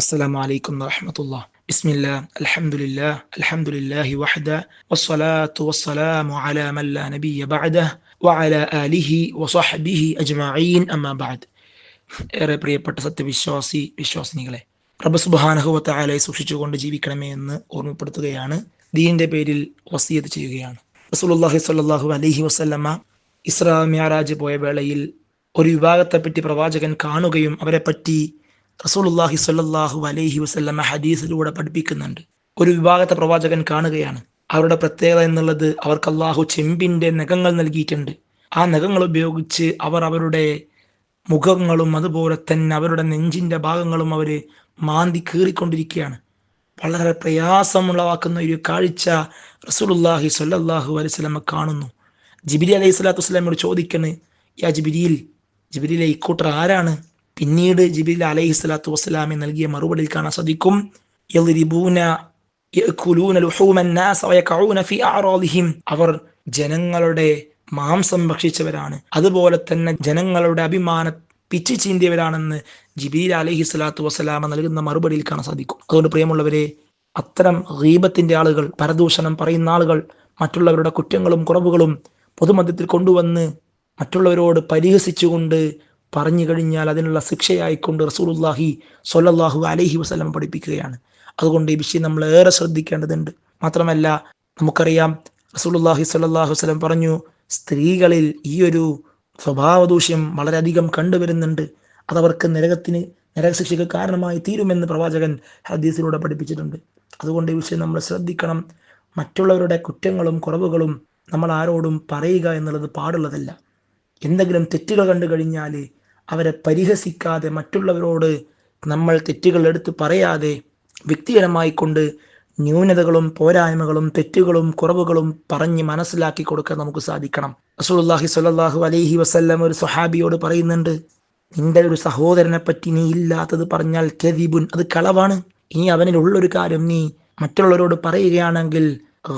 അസ്സലാം വലൈക്കും വറഹമത്തുള്ള ബിസ്മില്ല അലഹമുല്ല അലഹമുല്ലാഹി വഹദ വസ്സലാത്തു വസ്സലാമു അലാ മല്ല നബിയ ബഅദ വഅല ആലിഹി വസഹബിഹി അജ്മഈൻ അമ്മാ ബഅദ് ഏറെ പ്രിയപ്പെട്ട സത്യവിശ്വാസി വിശ്വാസിനികളെ റബ്ബസുബാനഹുവത്തായാലെ സൂക്ഷിച്ചുകൊണ്ട് ജീവിക്കണമേ എന്ന് ഓർമ്മപ്പെടുത്തുകയാണ്. ദീനിന്റെ പേരിൽ വസീത് ചെയ്യുകയാണ്. റസൂലുല്ലാഹി സ്വല്ലല്ലാഹു അലൈഹി വസല്ലമ്മ ഇസ്രാ മ്യാറാജ് പോയ വേളയിൽ ഒരു വിഭാഗത്തെപ്പറ്റി പ്രവാചകൻ കാണുകയും അവരെപ്പറ്റി റസൂലുള്ളാഹി സ്വല്ലല്ലാഹു അലൈഹി വസല്ലമ ഹദീസിലൂടെ പഠിപ്പിക്കുന്നുണ്ട്. ഒരു വിഭാഗത്തെ പ്രവാചകൻ കാണുകയാണ്. അവരുടെ പ്രത്യേകത എന്നുള്ളത് അവർക്ക് അള്ളാഹു ചെമ്പിന്റെ നഖങ്ങൾ നൽകിയിട്ടുണ്ട്. ആ നഖങ്ങൾ ഉപയോഗിച്ച് അവർ അവരുടെ മുഖങ്ങളും അതുപോലെ തന്നെ അവരുടെ നെഞ്ചിന്റെ ഭാഗങ്ങളും അവർ മാന്തി കീറിക്കൊണ്ടിരിക്കുകയാണ്. വളരെ പ്രയാസമുള്ളവാക്കുന്ന ഒരു കാഴ്ച സ്വല്ലല്ലാഹു അലൈഹി വസല്ലമ കാണുന്നു. ജിബിരി അലൈഹി സ്വലാത്തു വസ്സലാമയോട് ചോദിക്കണ് യാ ജിബിരിയിൽ ജിബിരിയിലെ ഇക്കൂട്ടർ ആരാണ്? പിന്നീട് ജിബിൽ അലൈഹി സ്വലാത്തു വസ്സലാമെ നൽകിയ മറുപടിയിൽ കാണാൻ സാധിക്കും അവർ ജനങ്ങളുടെ മാംസം ഭക്ഷിച്ചവരാണ്. അതുപോലെ തന്നെ ജനങ്ങളുടെ അഭിമാന പിച്ചു ചീന്തിയവരാണെന്ന് ജിബീൽ അലഹി സ്വലാത്തു വസ്സലാമ നൽകുന്ന മറുപടിയിൽ കാണാൻ സാധിക്കും. അതുകൊണ്ട് പ്രിയമുള്ളവരെ അത്തരം ഗീബത്തിന്റെ ആളുകൾ പരദൂഷണം പറയുന്ന ആളുകൾ മറ്റുള്ളവരുടെ കുറ്റങ്ങളും കുറവുകളും പൊതുമധ്യത്തിൽ കൊണ്ടുവന്ന് മറ്റുള്ളവരോട് പരിഹസിച്ചുകൊണ്ട് പറഞ്ഞു കഴിഞ്ഞാൽ അതിനുള്ള ശിക്ഷയായിക്കൊണ്ട് റസൂലുല്ലാഹി സ്വല്ലല്ലാഹു അലൈഹി വസല്ലം പഠിപ്പിക്കുകയാണ്. അതുകൊണ്ട് ഈ വിഷയം നമ്മൾ ഏറെ ശ്രദ്ധിക്കേണ്ടതുണ്ട്. മാത്രമല്ല നമുക്കറിയാം റസൂലുല്ലാഹി സ്വല്ലല്ലാഹു വസല്ലം പറഞ്ഞു സ്ത്രീകളിൽ ഈ ഒരു സ്വഭാവദൂഷ്യം വളരെയധികം കണ്ടുവരുന്നുണ്ട്. അതവർക്ക് നരകത്തിന് നരകശിക്ഷയ്ക്ക് കാരണമായി തീരുമെന്ന് പ്രവാചകൻ ഹദീസിലൂടെ പഠിപ്പിച്ചിട്ടുണ്ട്. അതുകൊണ്ട് ഈ വിഷയം നമ്മൾ ശ്രദ്ധിക്കണം. മറ്റുള്ളവരുടെ കുറ്റങ്ങളും കുറവുകളും നമ്മൾ ആരോടും പറയുക എന്നുള്ളത് പാടുള്ളതല്ല. എന്തെങ്കിലും തെറ്റുകൾ കണ്ടു കഴിഞ്ഞാൽ അവരെ പരിഹസിക്കാതെ മറ്റുള്ളവരോട് നമ്മൾ തെറ്റുകൾ എടുത്ത് പറയാതെ വ്യക്തിപരമായി കൊണ്ട് ന്യൂനതകളും പോരായ്മകളും തെറ്റുകളും കുറവുകളും പറഞ്ഞ് മനസ്സിലാക്കി കൊടുക്കാൻ നമുക്ക് സാധിക്കണം. റസൂലുള്ളാഹി സ്വല്ലല്ലാഹു അലൈഹി വസല്ലം ഒരു സുഹാബിയോട് പറയുന്നുണ്ട് നിന്റെ ഒരു സഹോദരനെ പറ്റി നീ ഇല്ലാത്തത് പറഞ്ഞാൽ കെതിബുൻ അത് കളവാണ്. ഇനി അവനിലുള്ളൊരു കാര്യം നീ മറ്റുള്ളവരോട് പറയുകയാണെങ്കിൽ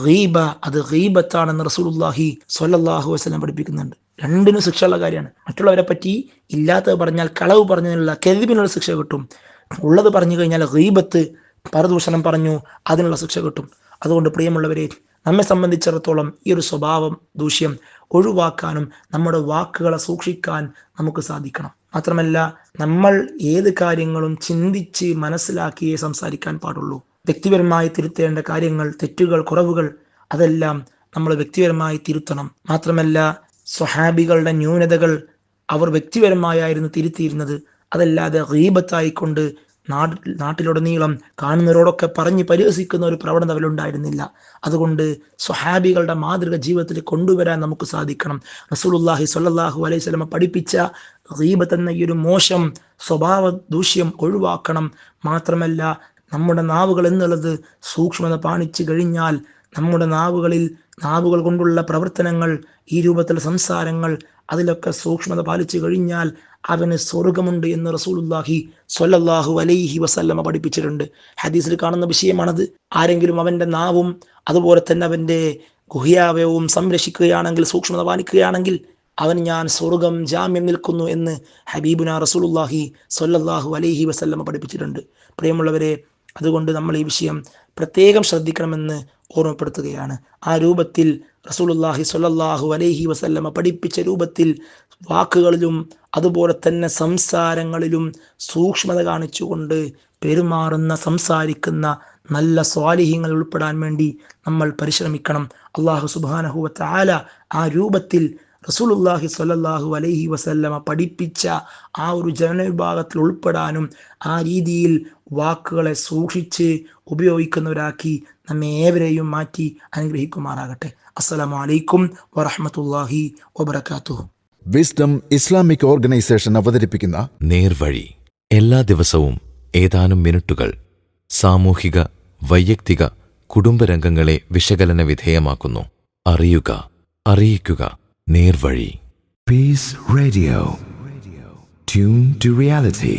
റീബ അത് റീബത്താണെന്ന് റസൂലുള്ളാഹി സ്വല്ലല്ലാഹു വസല്ലം പഠിപ്പിക്കുന്നുണ്ട്. രണ്ടിനും ശിക്ഷയുള്ള കാര്യമാണ്. മറ്റുള്ളവരെ പറ്റി ഇല്ലാത്തത് പറഞ്ഞാൽ കളവ് പറഞ്ഞതിനുള്ള കെതിബിനുള്ള ശിക്ഷ കിട്ടും. ഉള്ളത് പറഞ്ഞു കഴിഞ്ഞാൽ റീബത്ത് പരദൂഷണം പറഞ്ഞു അതിനുള്ള ശിക്ഷ കിട്ടും. അതുകൊണ്ട് പ്രിയമുള്ളവരെ നമ്മെ സംബന്ധിച്ചിടത്തോളം ഈ ഒരു സ്വഭാവം ദൂഷ്യം ഒഴിവാക്കാനും നമ്മുടെ വാക്കുകളെ സൂക്ഷിക്കാൻ നമുക്ക് സാധിക്കണം. മാത്രമല്ല നമ്മൾ ഏത് കാര്യങ്ങളും ചിന്തിച്ച് മനസ്സിലാക്കിയേ സംസാരിക്കാൻ പാടുള്ളൂ. വ്യക്തിപരമായി തിരുത്തേണ്ട കാര്യങ്ങൾ തെറ്റുകൾ കുറവുകൾ അതെല്ലാം നമ്മൾ വ്യക്തിപരമായി തിരുത്തണം. മാത്രമല്ല സ്വഹാബികളുടെ ന്യൂനതകൾ അവർ വ്യക്തിപരമായായിരുന്നു തിരുത്തിയിരുന്നത്. അതല്ലാതെ റീബത്തായിക്കൊണ്ട് നാട്ടിൽ നാട്ടിലുടനീളം കാണുന്നവരോടൊക്കെ പറഞ്ഞ് പരിഹസിക്കുന്ന ഒരു പ്രവണത അവരുണ്ടായിരുന്നില്ല അതുകൊണ്ട് സ്വഹാബികളുടെ മാതൃക ജീവിതത്തിൽ കൊണ്ടുവരാൻ നമുക്ക് സാധിക്കണം. റസൂലുല്ലാഹി സ്വല്ലല്ലാഹു അലൈഹി സ്വലമ പഠിപ്പിച്ച റീബത്ത് എന്ന ഈ ഒരു മോശം സ്വഭാവ ദൂഷ്യം ഒഴിവാക്കണം. മാത്രമല്ല നമ്മുടെ നാവുകൾ എന്നുള്ളത് സൂക്ഷ്മത പാണിച്ചു കഴിഞ്ഞാൽ നമ്മുടെ നാവുകളിൽ നാവുകൾ കൊണ്ടുള്ള പ്രവർത്തനങ്ങൾ ഈ രൂപത്തിൽ സംസാരങ്ങൾ അതിലൊക്കെ സൂക്ഷ്മത പാലിച്ചു കഴിഞ്ഞാൽ അവന് സ്വർഗമുണ്ട് എന്ന് റസൂലുല്ലാഹി സൊല്ലാഹു അലൈഹി വസല്ലമ പഠിപ്പിച്ചിട്ടുണ്ട്. ഹദീസിൽ കാണുന്ന വിഷയമാണത്. ആരെങ്കിലും അവന്റെ നാവും അതുപോലെ തന്നെ അവന്റെ ഗുഹ്യാവയവും സംരക്ഷിക്കുകയാണെങ്കിൽ സൂക്ഷ്മത പാലിക്കുകയാണെങ്കിൽ അവൻ ഞാൻ സ്വർഗം ജാമ്യം നിൽക്കുന്നു എന്ന് ഹബീബുന റസൂലുല്ലാഹി സൊല്ലാഹു അലൈഹി വസല്ലമ പഠിപ്പിച്ചിട്ടുണ്ട്. പ്രിയമുള്ളവരെ അതുകൊണ്ട് നമ്മൾ ഈ വിഷയം പ്രത്യേകം ശ്രദ്ധിക്കണമെന്ന് ഓർമ്മപ്പെടുത്തുകയാണ്. ആ രൂപത്തിൽ റസൂലുല്ലാഹി സ്വല്ലല്ലാഹു അലൈഹി വസല്ലമ പഠിപ്പിച്ച രൂപത്തിൽ വാക്കുകളിലും അതുപോലെ തന്നെ സംസാരങ്ങളിലും സൂക്ഷ്മത കാണിച്ചുകൊണ്ട് പെരുമാറുന്ന സംസാരിക്കുന്ന നല്ല സ്വാലിഹ്യങ്ങൾ ഉൾപ്പെടാൻ വേണ്ടി നമ്മൾ പരിശ്രമിക്കണം. അള്ളാഹു സുബാനഹുവത്ത ആല ആ രൂപത്തിൽ റസൂലുല്ലാഹി സ്വല്ലല്ലാഹു അലൈഹി വസല്ലമ പഠിപ്പിച്ച ആ ഒരു ജനവിഭാഗത്തിൽ ഉൾപ്പെടാനും ആ രീതിയിൽ വാക്കുകളെ സൂക്ഷിച്ച് ഉപയോഗിക്കുന്നവരാക്കി നമ്മെ ഏവരെയും മാറ്റി അനുഗ്രഹിക്കുമാറാകട്ടെ. അസ്സലാമു അലൈക്കും വറഹ്മത്തുള്ളാഹി വബർക്കാത്തു വിസ്ഡം ഇസ്ലാമിക് ഓർഗനൈസേഷൻ അവതരിപ്പിക്കുന്ന നേർവഴി. എല്ലാ ദിവസവും ഏതാനും മിനിറ്റുകൾ സാമൂഹിക വൈയക്തിക കുടുംബരംഗങ്ങളെ വിശകലന വിധേയമാക്കുന്നു. അറിയുക അറിയിക്കുക നേർവഴി. Peace radio tune to reality.